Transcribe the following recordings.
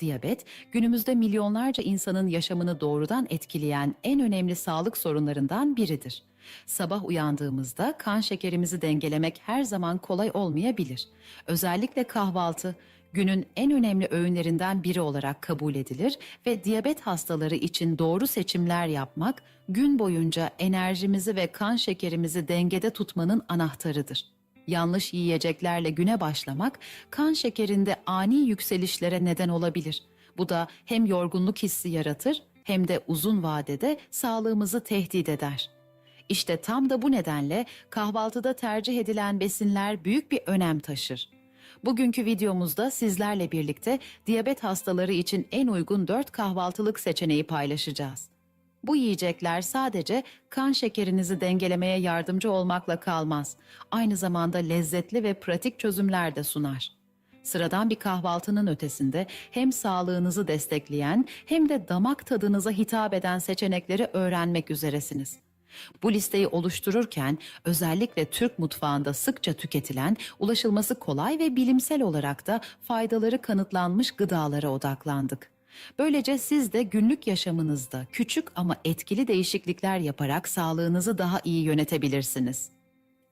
Diyabet, günümüzde milyonlarca insanın yaşamını doğrudan etkileyen en önemli sağlık sorunlarından biridir. Sabah uyandığımızda kan şekerimizi dengelemek her zaman kolay olmayabilir. Özellikle kahvaltı günün en önemli öğünlerinden biri olarak kabul edilir ve diyabet hastaları için doğru seçimler yapmak gün boyunca enerjimizi ve kan şekerimizi dengede tutmanın anahtarıdır. Yanlış yiyeceklerle güne başlamak kan şekerinde ani yükselişlere neden olabilir. Bu da hem yorgunluk hissi yaratır hem de uzun vadede sağlığımızı tehdit eder. İşte tam da bu nedenle kahvaltıda tercih edilen besinler büyük bir önem taşır. Bugünkü videomuzda sizlerle birlikte diyabet hastaları için en uygun 4 kahvaltılık seçeneği paylaşacağız. Bu yiyecekler sadece kan şekerinizi dengelemeye yardımcı olmakla kalmaz. Aynı zamanda lezzetli ve pratik çözümler de sunar. Sıradan bir kahvaltının ötesinde hem sağlığınızı destekleyen hem de damak tadınıza hitap eden seçenekleri öğrenmek üzeresiniz. Bu listeyi oluştururken özellikle Türk mutfağında sıkça tüketilen, ulaşılması kolay ve bilimsel olarak da faydaları kanıtlanmış gıdalara odaklandık. Böylece siz de günlük yaşamınızda küçük ama etkili değişiklikler yaparak sağlığınızı daha iyi yönetebilirsiniz.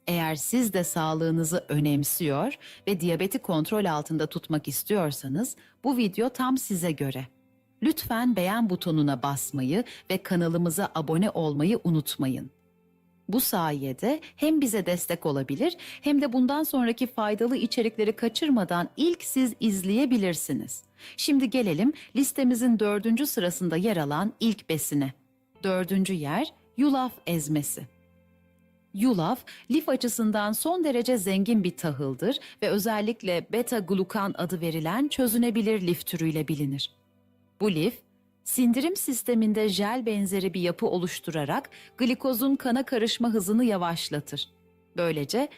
Eğer siz de sağlığınızı önemsiyor ve diyabeti kontrol altında tutmak istiyorsanız bu video tam size göre. Lütfen beğen butonuna basmayı ve kanalımıza abone olmayı unutmayın. Bu sayede hem bize destek olabilir hem de bundan sonraki faydalı içerikleri kaçırmadan ilk siz izleyebilirsiniz. Şimdi gelelim listemizin dördüncü sırasında yer alan ilk besine. Dördüncü yer yulaf ezmesi. Yulaf, lif açısından son derece zengin bir tahıldır ve özellikle beta glukan adı verilen çözünebilir lif türüyle bilinir. Bu lif, sindirim sisteminde jel benzeri bir yapı oluşturarak glikozun kana karışma hızını yavaşlatır. Böylece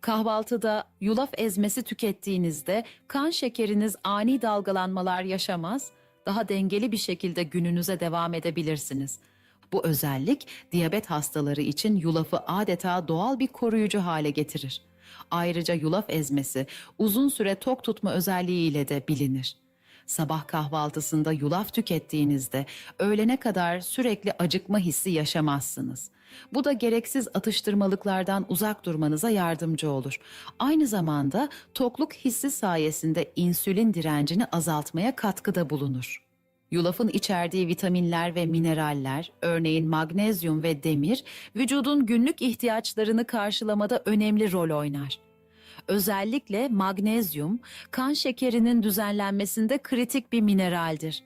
kahvaltıda yulaf ezmesi tükettiğinizde kan şekeriniz ani dalgalanmalar yaşamaz, daha dengeli bir şekilde gününüze devam edebilirsiniz. Bu özellik diyabet hastaları için yulafı adeta doğal bir koruyucu hale getirir. Ayrıca yulaf ezmesi uzun süre tok tutma özelliğiyle de bilinir. Sabah kahvaltısında yulaf tükettiğinizde öğlene kadar sürekli acıkma hissi yaşamazsınız. Bu da gereksiz atıştırmalıklardan uzak durmanıza yardımcı olur. Aynı zamanda tokluk hissi sayesinde insülin direncini azaltmaya katkıda bulunur. Yulafın içerdiği vitaminler ve mineraller, örneğin magnezyum ve demir, vücudun günlük ihtiyaçlarını karşılamada önemli rol oynar. Özellikle magnezyum, kan şekerinin düzenlenmesinde kritik bir mineraldir.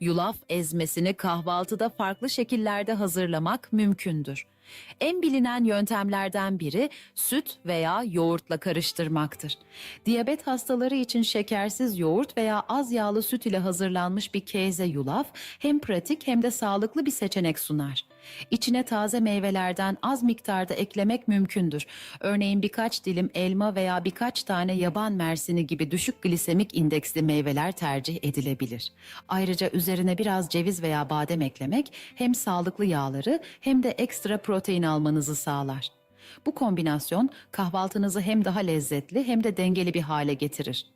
Yulaf ezmesini kahvaltıda farklı şekillerde hazırlamak mümkündür. En bilinen yöntemlerden biri süt veya yoğurtla karıştırmaktır. Diyabet hastaları için şekersiz yoğurt veya az yağlı süt ile hazırlanmış bir keze yulaf hem pratik hem de sağlıklı bir seçenek sunar. İçine taze meyvelerden az miktarda eklemek mümkündür. Örneğin birkaç dilim elma veya birkaç tane yaban mersini gibi düşük glisemik indeksli meyveler tercih edilebilir. Ayrıca üzerine biraz ceviz veya badem eklemek hem sağlıklı yağları hem de ekstra protein almanızı sağlar. Bu kombinasyon kahvaltınızı hem daha lezzetli hem de dengeli bir hale getirir.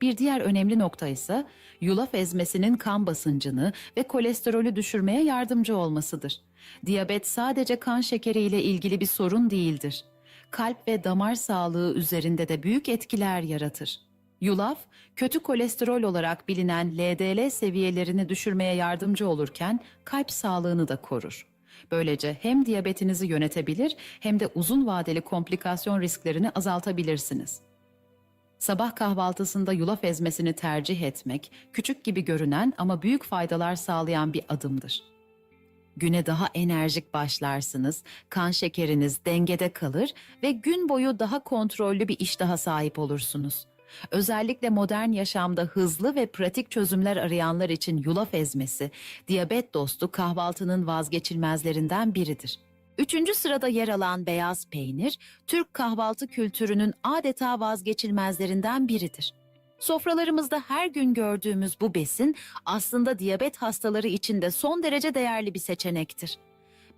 Bir diğer önemli nokta ise yulaf ezmesinin kan basıncını ve kolesterolü düşürmeye yardımcı olmasıdır. Diyabet sadece kan şekeri ile ilgili bir sorun değildir. Kalp ve damar sağlığı üzerinde de büyük etkiler yaratır. Yulaf, kötü kolesterol olarak bilinen LDL seviyelerini düşürmeye yardımcı olurken kalp sağlığını da korur. Böylece hem diyabetinizi yönetebilir hem de uzun vadeli komplikasyon risklerini azaltabilirsiniz. Sabah kahvaltısında yulaf ezmesini tercih etmek, küçük gibi görünen ama büyük faydalar sağlayan bir adımdır. Güne daha enerjik başlarsınız, kan şekeriniz dengede kalır ve gün boyu daha kontrollü bir iştaha sahip olursunuz. Özellikle modern yaşamda hızlı ve pratik çözümler arayanlar için yulaf ezmesi, diyabet dostu kahvaltının vazgeçilmezlerinden biridir. Üçüncü sırada yer alan beyaz peynir, Türk kahvaltı kültürünün adeta vazgeçilmezlerinden biridir. Sofralarımızda her gün gördüğümüz bu besin aslında diyabet hastaları için de son derece değerli bir seçenektir.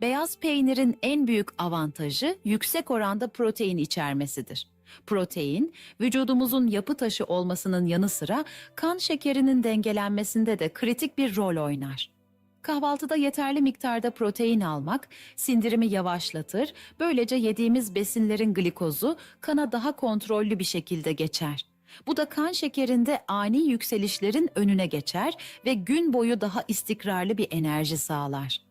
Beyaz peynirin en büyük avantajı yüksek oranda protein içermesidir. Protein, vücudumuzun yapı taşı olmasının yanı sıra kan şekerinin dengelenmesinde de kritik bir rol oynar. Kahvaltıda yeterli miktarda protein almak sindirimi yavaşlatır, böylece yediğimiz besinlerin glikozu kana daha kontrollü bir şekilde geçer. Bu da kan şekerinde ani yükselişlerin önüne geçer ve gün boyu daha istikrarlı bir enerji sağlar.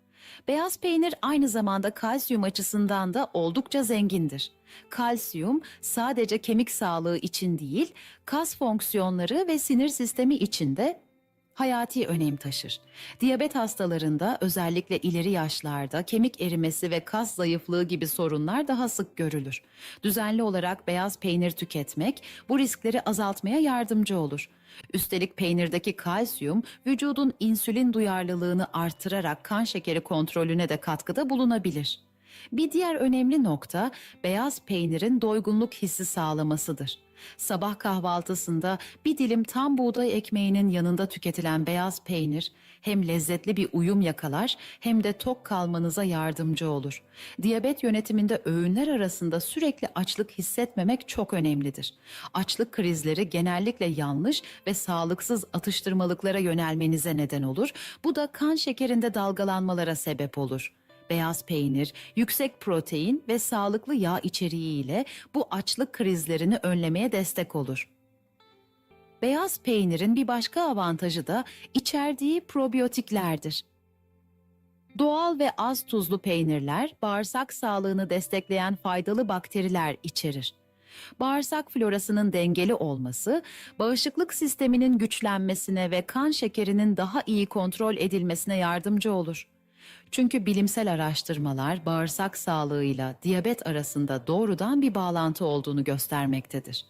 Beyaz peynir aynı zamanda kalsiyum açısından da oldukça zengindir. Kalsiyum sadece kemik sağlığı için değil, kas fonksiyonları ve sinir sistemi için de hayati önem taşır. Diyabet hastalarında özellikle ileri yaşlarda kemik erimesi ve kas zayıflığı gibi sorunlar daha sık görülür. Düzenli olarak beyaz peynir tüketmek bu riskleri azaltmaya yardımcı olur. Üstelik peynirdeki kalsiyum vücudun insülin duyarlılığını artırarak kan şekeri kontrolüne de katkıda bulunabilir. Bir diğer önemli nokta beyaz peynirin doygunluk hissi sağlamasıdır. Sabah kahvaltısında bir dilim tam buğday ekmeğinin yanında tüketilen beyaz peynir hem lezzetli bir uyum yakalar hem de tok kalmanıza yardımcı olur. Diyabet yönetiminde öğünler arasında sürekli açlık hissetmemek çok önemlidir. Açlık krizleri genellikle yanlış ve sağlıksız atıştırmalıklara yönelmenize neden olur. Bu da kan şekerinde dalgalanmalara sebep olur. Beyaz peynir, yüksek protein ve sağlıklı yağ içeriği ile bu açlık krizlerini önlemeye destek olur. Beyaz peynirin bir başka avantajı da içerdiği probiyotiklerdir. Doğal ve az tuzlu peynirler bağırsak sağlığını destekleyen faydalı bakteriler içerir. Bağırsak florasının dengeli olması, bağışıklık sisteminin güçlenmesine ve kan şekerinin daha iyi kontrol edilmesine yardımcı olur. Çünkü bilimsel araştırmalar bağırsak sağlığıyla diyabet arasında doğrudan bir bağlantı olduğunu göstermektedir.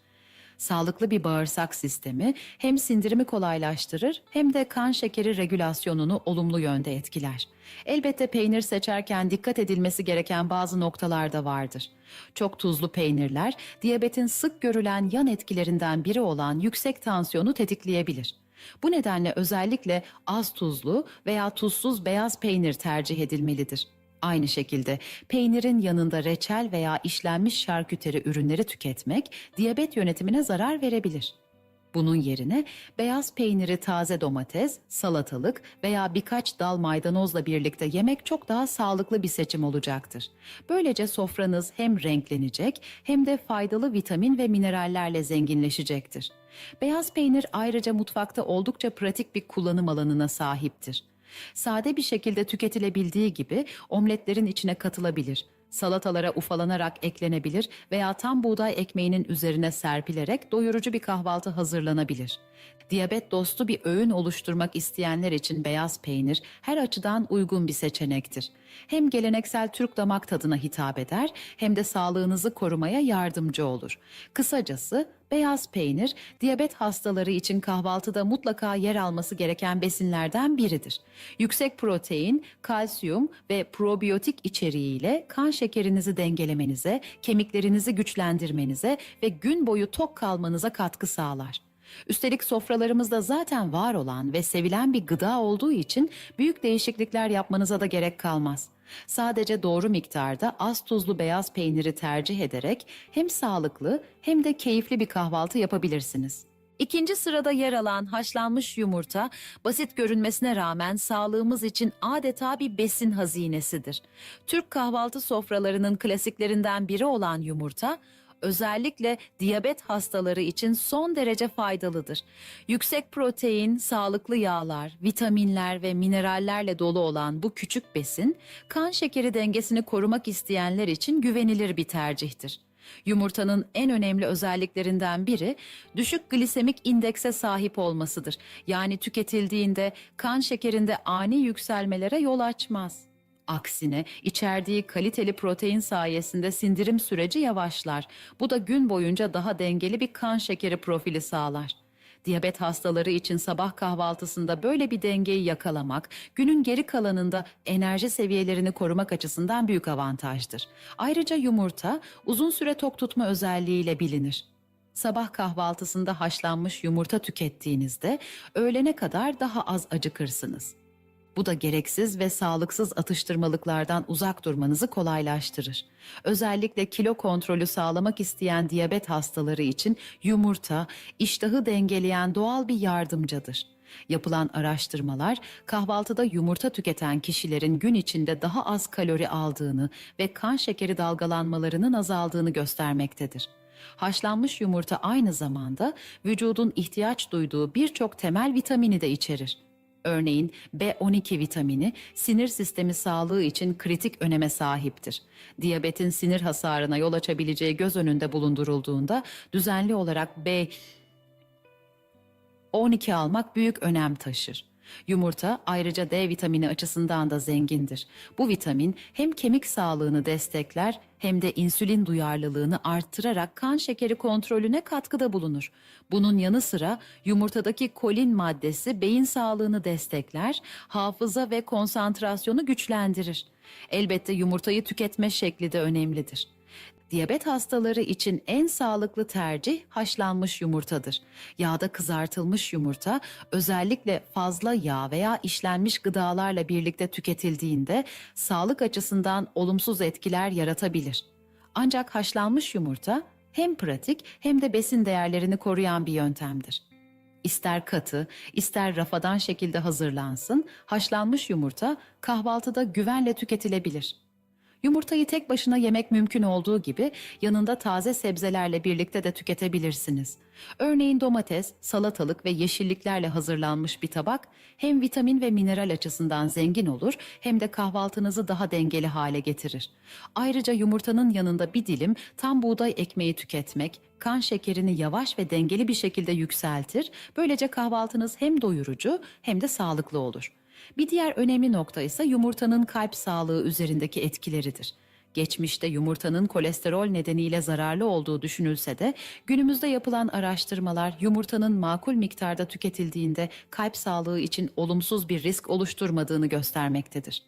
Sağlıklı bir bağırsak sistemi hem sindirimi kolaylaştırır hem de kan şekeri regülasyonunu olumlu yönde etkiler. Elbette peynir seçerken dikkat edilmesi gereken bazı noktalar da vardır. Çok tuzlu peynirler diyabetin sık görülen yan etkilerinden biri olan yüksek tansiyonu tetikleyebilir. Bu nedenle özellikle az tuzlu veya tuzsuz beyaz peynir tercih edilmelidir. Aynı şekilde peynirin yanında reçel veya işlenmiş şarküteri ürünleri tüketmek diyabet yönetimine zarar verebilir. Bunun yerine beyaz peyniri taze domates, salatalık veya birkaç dal maydanozla birlikte yemek çok daha sağlıklı bir seçim olacaktır. Böylece sofranız hem renklenecek hem de faydalı vitamin ve minerallerle zenginleşecektir. Beyaz peynir ayrıca mutfakta oldukça pratik bir kullanım alanına sahiptir. Sade bir şekilde tüketilebildiği gibi omletlerin içine katılabilir. Salatalara ufalanarak eklenebilir veya tam buğday ekmeğinin üzerine serpilerek doyurucu bir kahvaltı hazırlanabilir. Diyabet dostu bir öğün oluşturmak isteyenler için beyaz peynir her açıdan uygun bir seçenektir. Hem geleneksel Türk damak tadına hitap eder hem de sağlığınızı korumaya yardımcı olur. Kısacası beyaz peynir diyabet hastaları için kahvaltıda mutlaka yer alması gereken besinlerden biridir. Yüksek protein, kalsiyum ve probiyotik içeriğiyle kan şekerinizi dengelemenize, kemiklerinizi güçlendirmenize ve gün boyu tok kalmanıza katkı sağlar. Üstelik sofralarımızda zaten var olan ve sevilen bir gıda olduğu için büyük değişiklikler yapmanıza da gerek kalmaz. Sadece doğru miktarda az tuzlu beyaz peyniri tercih ederek hem sağlıklı hem de keyifli bir kahvaltı yapabilirsiniz. İkinci sırada yer alan haşlanmış yumurta, basit görünmesine rağmen sağlığımız için adeta bir besin hazinesidir. Türk kahvaltı sofralarının klasiklerinden biri olan yumurta, özellikle diyabet hastaları için son derece faydalıdır. Yüksek protein, sağlıklı yağlar, vitaminler ve minerallerle dolu olan bu küçük besin, kan şekeri dengesini korumak isteyenler için güvenilir bir tercihtir. Yumurtanın en önemli özelliklerinden biri düşük glisemik indekse sahip olmasıdır. Yani tüketildiğinde kan şekerinde ani yükselmelere yol açmaz. Aksine içerdiği kaliteli protein sayesinde sindirim süreci yavaşlar. Bu da gün boyunca daha dengeli bir kan şekeri profili sağlar. Diyabet hastaları için sabah kahvaltısında böyle bir dengeyi yakalamak, günün geri kalanında enerji seviyelerini korumak açısından büyük avantajdır. Ayrıca yumurta uzun süre tok tutma özelliğiyle bilinir. Sabah kahvaltısında haşlanmış yumurta tükettiğinizde öğlene kadar daha az acıkırsınız. Bu da gereksiz ve sağlıksız atıştırmalıklardan uzak durmanızı kolaylaştırır. Özellikle kilo kontrolü sağlamak isteyen diyabet hastaları için yumurta, iştahı dengeleyen doğal bir yardımcıdır. Yapılan araştırmalar kahvaltıda yumurta tüketen kişilerin gün içinde daha az kalori aldığını ve kan şekeri dalgalanmalarının azaldığını göstermektedir. Haşlanmış yumurta aynı zamanda vücudun ihtiyaç duyduğu birçok temel vitamini de içerir. Örneğin B12 vitamini sinir sistemi sağlığı için kritik öneme sahiptir. Diyabetin sinir hasarına yol açabileceği göz önünde bulundurulduğunda düzenli olarak B 12 almak büyük önem taşır. Yumurta ayrıca D vitamini açısından da zengindir. Bu vitamin hem kemik sağlığını destekler hem de insülin duyarlılığını arttırarak kan şekeri kontrolüne katkıda bulunur. Bunun yanı sıra yumurtadaki kolin maddesi beyin sağlığını destekler, hafıza ve konsantrasyonu güçlendirir. Elbette yumurtayı tüketme şekli de önemlidir. Diyabet hastaları için en sağlıklı tercih haşlanmış yumurtadır. Yağda kızartılmış yumurta özellikle fazla yağ veya işlenmiş gıdalarla birlikte tüketildiğinde sağlık açısından olumsuz etkiler yaratabilir. Ancak haşlanmış yumurta hem pratik hem de besin değerlerini koruyan bir yöntemdir. İster katı, ister rafadan şekilde hazırlansın, haşlanmış yumurta kahvaltıda güvenle tüketilebilir. Yumurtayı tek başına yemek mümkün olduğu gibi yanında taze sebzelerle birlikte de tüketebilirsiniz. Örneğin domates, salatalık ve yeşilliklerle hazırlanmış bir tabak hem vitamin ve mineral açısından zengin olur hem de kahvaltınızı daha dengeli hale getirir. Ayrıca yumurtanın yanında bir dilim tam buğday ekmeği tüketmek kan şekerini yavaş ve dengeli bir şekilde yükseltir. Böylece kahvaltınız hem doyurucu hem de sağlıklı olur. Bir diğer önemli nokta ise yumurtanın kalp sağlığı üzerindeki etkileridir. Geçmişte yumurtanın kolesterol nedeniyle zararlı olduğu düşünülse de günümüzde yapılan araştırmalar yumurtanın makul miktarda tüketildiğinde kalp sağlığı için olumsuz bir risk oluşturmadığını göstermektedir.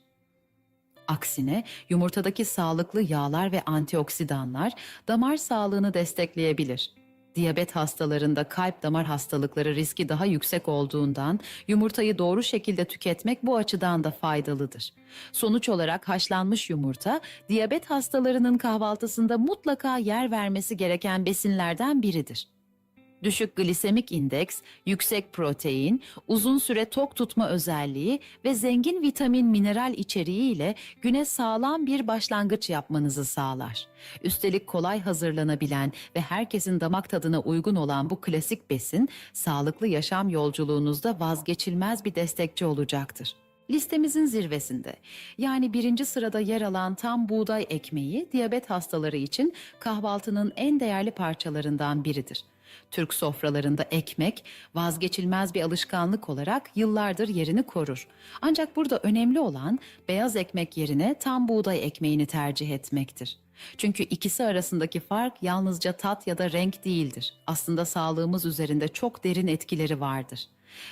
Aksine yumurtadaki sağlıklı yağlar ve antioksidanlar damar sağlığını destekleyebilir. Diyabet hastalarında kalp damar hastalıkları riski daha yüksek olduğundan yumurtayı doğru şekilde tüketmek bu açıdan da faydalıdır. Sonuç olarak haşlanmış yumurta diyabet hastalarının kahvaltısında mutlaka yer vermesi gereken besinlerden biridir. Düşük glisemik indeks, yüksek protein, uzun süre tok tutma özelliği ve zengin vitamin mineral içeriği ile güne sağlam bir başlangıç yapmanızı sağlar. Üstelik kolay hazırlanabilen ve herkesin damak tadına uygun olan bu klasik besin, sağlıklı yaşam yolculuğunuzda vazgeçilmez bir destekçi olacaktır. Listemizin zirvesinde yani birinci sırada yer alan tam buğday ekmeği diyabet hastaları için kahvaltının en değerli parçalarından biridir. Türk sofralarında ekmek vazgeçilmez bir alışkanlık olarak yıllardır yerini korur. Ancak burada önemli olan beyaz ekmek yerine tam buğday ekmeğini tercih etmektir. Çünkü ikisi arasındaki fark yalnızca tat ya da renk değildir. Aslında sağlığımız üzerinde çok derin etkileri vardır.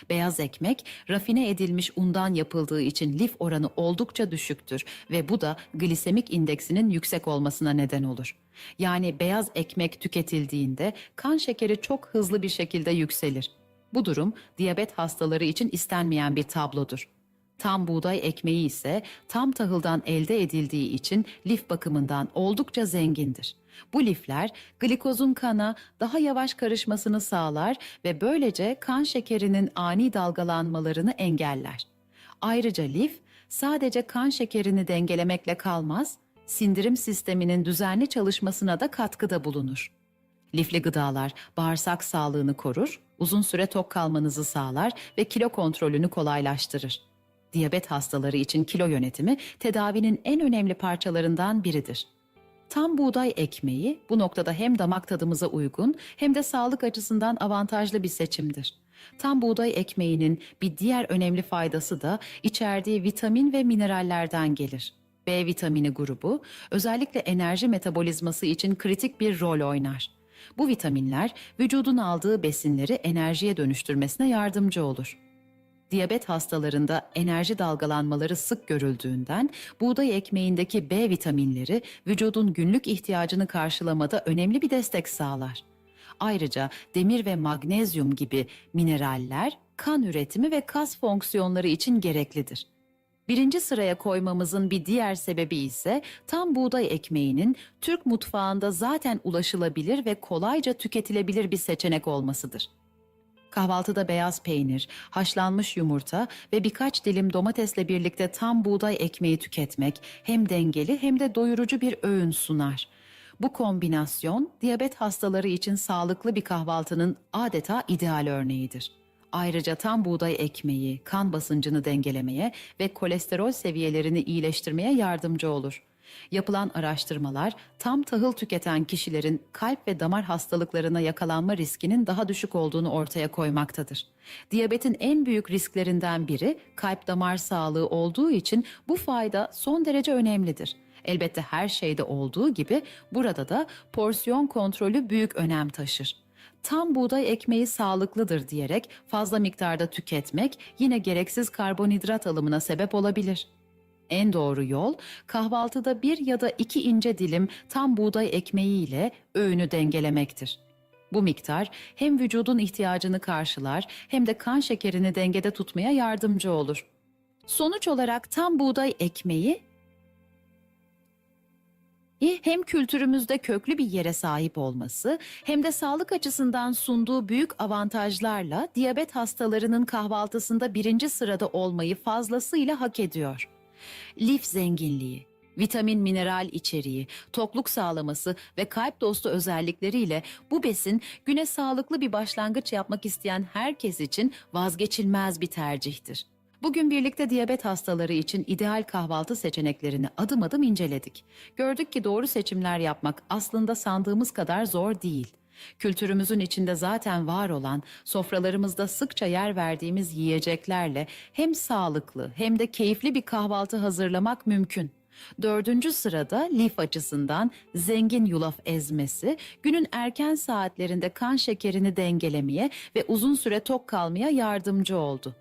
Beyaz ekmek rafine edilmiş undan yapıldığı için lif oranı oldukça düşüktür ve bu da glisemik indeksinin yüksek olmasına neden olur. Yani beyaz ekmek tüketildiğinde kan şekeri çok hızlı bir şekilde yükselir. Bu durum diyabet hastaları için istenmeyen bir tablodur. Tam buğday ekmeği ise tam tahıldan elde edildiği için lif bakımından oldukça zengindir. Bu lifler glikozun kana daha yavaş karışmasını sağlar ve böylece kan şekerinin ani dalgalanmalarını engeller. Ayrıca lif sadece kan şekerini dengelemekle kalmaz, sindirim sisteminin düzenli çalışmasına da katkıda bulunur. Lifli gıdalar bağırsak sağlığını korur, uzun süre tok kalmanızı sağlar ve kilo kontrolünü kolaylaştırır. Diyabet hastaları için kilo yönetimi tedavinin en önemli parçalarından biridir. Tam buğday ekmeği bu noktada hem damak tadımıza uygun hem de sağlık açısından avantajlı bir seçimdir. Tam buğday ekmeğinin bir diğer önemli faydası da içerdiği vitamin ve minerallerden gelir. B vitamini grubu özellikle enerji metabolizması için kritik bir rol oynar. Bu vitaminler vücudun aldığı besinleri enerjiye dönüştürmesine yardımcı olur. Diyabet hastalarında enerji dalgalanmaları sık görüldüğünden buğday ekmeğindeki B vitaminleri vücudun günlük ihtiyacını karşılamada önemli bir destek sağlar. Ayrıca demir ve magnezyum gibi mineraller kan üretimi ve kas fonksiyonları için gereklidir. Birinci sıraya koymamızın bir diğer sebebi ise tam buğday ekmeğinin Türk mutfağında zaten ulaşılabilir ve kolayca tüketilebilir bir seçenek olmasıdır. Kahvaltıda beyaz peynir, haşlanmış yumurta ve birkaç dilim domatesle birlikte tam buğday ekmeği tüketmek hem dengeli hem de doyurucu bir öğün sunar. Bu kombinasyon diyabet hastaları için sağlıklı bir kahvaltının adeta ideal örneğidir. Ayrıca tam buğday ekmeği kan basıncını dengelemeye ve kolesterol seviyelerini iyileştirmeye yardımcı olur. Yapılan araştırmalar tam tahıl tüketen kişilerin kalp ve damar hastalıklarına yakalanma riskinin daha düşük olduğunu ortaya koymaktadır. Diyabetin en büyük risklerinden biri kalp damar sağlığı olduğu için bu fayda son derece önemlidir. Elbette her şeyde olduğu gibi burada da porsiyon kontrolü büyük önem taşır. Tam buğday ekmeği sağlıklıdır diyerek fazla miktarda tüketmek yine gereksiz karbonhidrat alımına sebep olabilir. En doğru yol kahvaltıda bir ya da iki ince dilim tam buğday ekmeği ile öğünü dengelemektir. Bu miktar hem vücudun ihtiyacını karşılar hem de kan şekerini dengede tutmaya yardımcı olur. Sonuç olarak tam buğday ekmeği hem kültürümüzde köklü bir yere sahip olması hem de sağlık açısından sunduğu büyük avantajlarla diyabet hastalarının kahvaltısında birinci sırada olmayı fazlasıyla hak ediyor. Lif zenginliği, vitamin mineral içeriği, tokluk sağlaması ve kalp dostu özellikleriyle bu besin güne sağlıklı bir başlangıç yapmak isteyen herkes için vazgeçilmez bir tercihtir. Bugün birlikte diyabet hastaları için ideal kahvaltı seçeneklerini adım adım inceledik. Gördük ki doğru seçimler yapmak aslında sandığımız kadar zor değil. Kültürümüzün içinde zaten var olan, sofralarımızda sıkça yer verdiğimiz yiyeceklerle hem sağlıklı hem de keyifli bir kahvaltı hazırlamak mümkün. Dördüncü sırada lif açısından zengin yulaf ezmesi günün erken saatlerinde kan şekerini dengelemeye ve uzun süre tok kalmaya yardımcı oldu.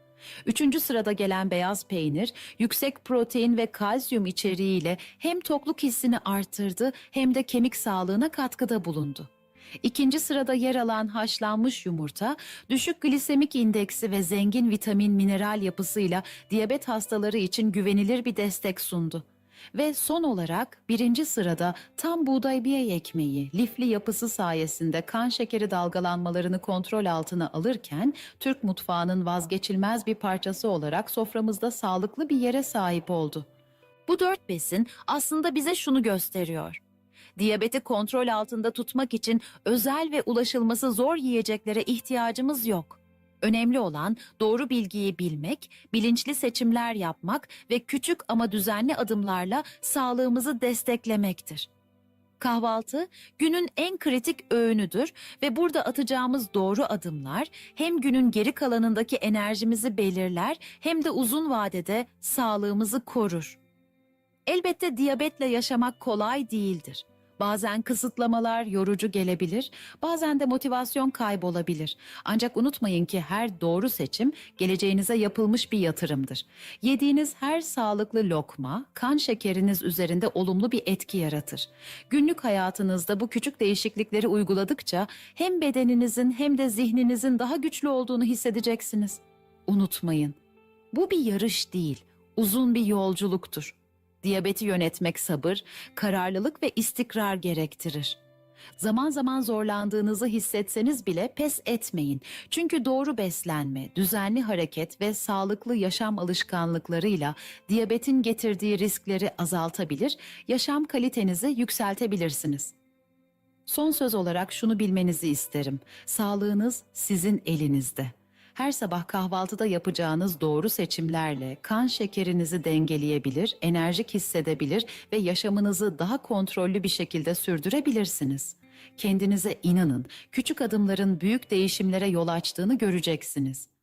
Üçüncü sırada gelen beyaz peynir, yüksek protein ve kalsiyum içeriğiyle hem tokluk hissini arttırdı hem de kemik sağlığına katkıda bulundu. İkinci sırada yer alan haşlanmış yumurta, düşük glisemik indeksi ve zengin vitamin mineral yapısıyla diyabet hastaları için güvenilir bir destek sundu. Ve son olarak birinci sırada tam buğday biye ekmeği lifli yapısı sayesinde kan şekeri dalgalanmalarını kontrol altına alırken Türk mutfağının vazgeçilmez bir parçası olarak soframızda sağlıklı bir yere sahip oldu. Bu dört besin aslında bize şunu gösteriyor. Diyabeti kontrol altında tutmak için özel ve ulaşılması zor yiyeceklere ihtiyacımız yok. Önemli olan doğru bilgiyi bilmek, bilinçli seçimler yapmak ve küçük ama düzenli adımlarla sağlığımızı desteklemektir. Kahvaltı günün en kritik öğünüdür ve burada atacağımız doğru adımlar hem günün geri kalanındaki enerjimizi belirler hem de uzun vadede sağlığımızı korur. Elbette diyabetle yaşamak kolay değildir. Bazen kısıtlamalar yorucu gelebilir, bazen de motivasyon kaybolabilir. Ancak unutmayın ki her doğru seçim geleceğinize yapılmış bir yatırımdır. Yediğiniz her sağlıklı lokma kan şekeriniz üzerinde olumlu bir etki yaratır. Günlük hayatınızda bu küçük değişiklikleri uyguladıkça hem bedeninizin hem de zihninizin daha güçlü olduğunu hissedeceksiniz. Unutmayın. Bu bir yarış değil, uzun bir yolculuktur. Diyabeti yönetmek sabır, kararlılık ve istikrar gerektirir. Zaman zaman zorlandığınızı hissetseniz bile pes etmeyin. Çünkü doğru beslenme, düzenli hareket ve sağlıklı yaşam alışkanlıklarıyla diyabetin getirdiği riskleri azaltabilir, yaşam kalitenizi yükseltebilirsiniz. Son söz olarak şunu bilmenizi isterim. Sağlığınız sizin elinizde. Her sabah kahvaltıda yapacağınız doğru seçimlerle kan şekerinizi dengeleyebilir, enerjik hissedebilir ve yaşamınızı daha kontrollü bir şekilde sürdürebilirsiniz. Kendinize inanın, küçük adımların büyük değişimlere yol açtığını göreceksiniz.